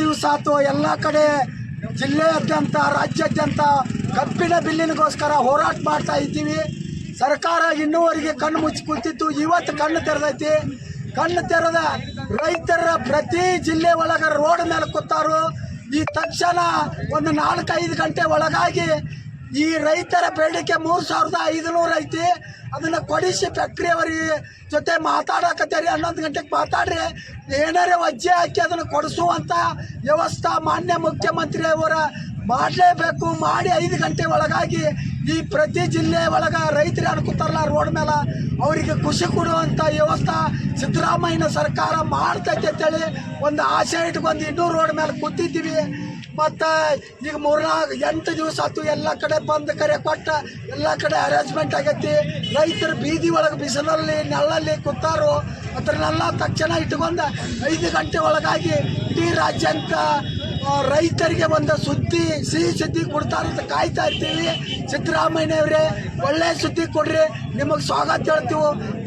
ಇವತ್ತು ಎಲ್ಲ ಕಡೆ ಜಿಲ್ಲೆಯಾದ್ಯಂತ, ರಾಜ್ಯಾದ್ಯಂತ ಕಬ್ಬಿನ ಬಿಲ್ಲಿನಗೋಸ್ಕರ ಹೋರಾಟ ಮಾಡ್ತಾ ಇದ್ದೀವಿ. ಸರ್ಕಾರ ಇನ್ನೂವರೆಗೆ ಕಣ್ಣು ಮುಚ್ಚಿ ಕೂತಿತ್ತು, ಇವತ್ತು ಕಣ್ಣು ತೆರೆದೈತಿ. ಕಣ್ಣು ತೆರೆದ ರೈತರ ಪ್ರತಿ ಜಿಲ್ಲೆ ಒಳಗೆ ರೋಡ್ ಮೇಲೆ ಕೂತಾರು. ಈ ತಕ್ಷಣ ಒಂದು ನಾಲ್ಕೈದು ಗಂಟೆ ಒಳಗಾಗಿ ಈ ರೈತರ ಬೇಡಿಕೆ ಮೂರು ಸಾವಿರದ ಐದುನೂರು ಐತಿ. ಅದನ್ನು ಕೊಡಿಸಿ ಫ್ಯಾಕ್ಟ್ರಿಯವರಿಗೆ ಜೊತೆ ಮಾತಾಡಕತ್ತೀರಿ. ಹನ್ನೊಂದು ಗಂಟೆಗೆ ಮಾತಾಡ್ರಿ. ಏನಾರೇ ವಜ್ಜೆ ಹಾಕಿ ಅದನ್ನು ಕೊಡಿಸುವಂಥ ವ್ಯವಸ್ಥೆ ಮಾನ್ಯ ಮುಖ್ಯಮಂತ್ರಿ ಅವರ ಮಾಡಲೇಬೇಕು ಮಾಡಿ ಐದು ಗಂಟೆ ಒಳಗಾಗಿ ಈ ಪ್ರತಿ ಜಿಲ್ಲೆ ಒಳಗೆ ರೈತರು ಅನ್ಕೋತಾರಲ್ಲ ರೋಡ್ ಮೇಲೆ ಅವರಿಗೆ ಖುಷಿ ಕೊಡುವಂಥ ವ್ಯವಸ್ಥೆ ಸಿದ್ದರಾಮಯ್ಯನ ಸರ್ಕಾರ ಮಾಡ್ತೈತೆ ಅಂತೇಳಿ ಒಂದು ಆಸೆ ಇಟ್ಕೊಂಡು ಇನ್ನೂ ರೋಡ್ ಮೇಲೆ ಕೂತಿದ್ದೀವಿ. ಮತ್ತು ಈಗ ಮೂರ್ನಾಲ್ಕು ಎಂಟು ದಿವಸ ಆಯ್ತು ಎಲ್ಲ ಕಡೆ ಬಂದು ಕರೆ ಕೊಟ್ಟ ಎಲ್ಲ ಕಡೆ ಅರೇಂಜ್ಮೆಂಟ್ ಆಗೈತಿ. ರೈತರು ಬೀದಿ ಒಳಗೆ ಬಿಸಿಲಲ್ಲಿ ನೆಲ್ಲಲ್ಲಿ ಕೂತಾರು. ಅದನ್ನೆಲ್ಲ ತಕ್ಷಣ ಇಟ್ಕೊಂಡು ಐದು ಗಂಟೆ ಒಳಗಾಗಿ ಇಡೀ ಆ, ರೈತರಿಗೆ ಒಂದು ಸುದ್ದಿ, ಸಿಹಿ ಸುದ್ದಿ ಕೊಡ್ತಾರೆ ಅಂತ ಕಾಯ್ತಾ ಇರ್ತೀವಿ. ಸಿದ್ದರಾಮಯ್ಯನವ್ರೆ, ಒಳ್ಳೆ ಸುದ್ದಿ ಕೊಡ್ರಿ. ನಿಮಗೆ ಸ್ವಾಗತ ಹೇಳ್ತೀವಿ.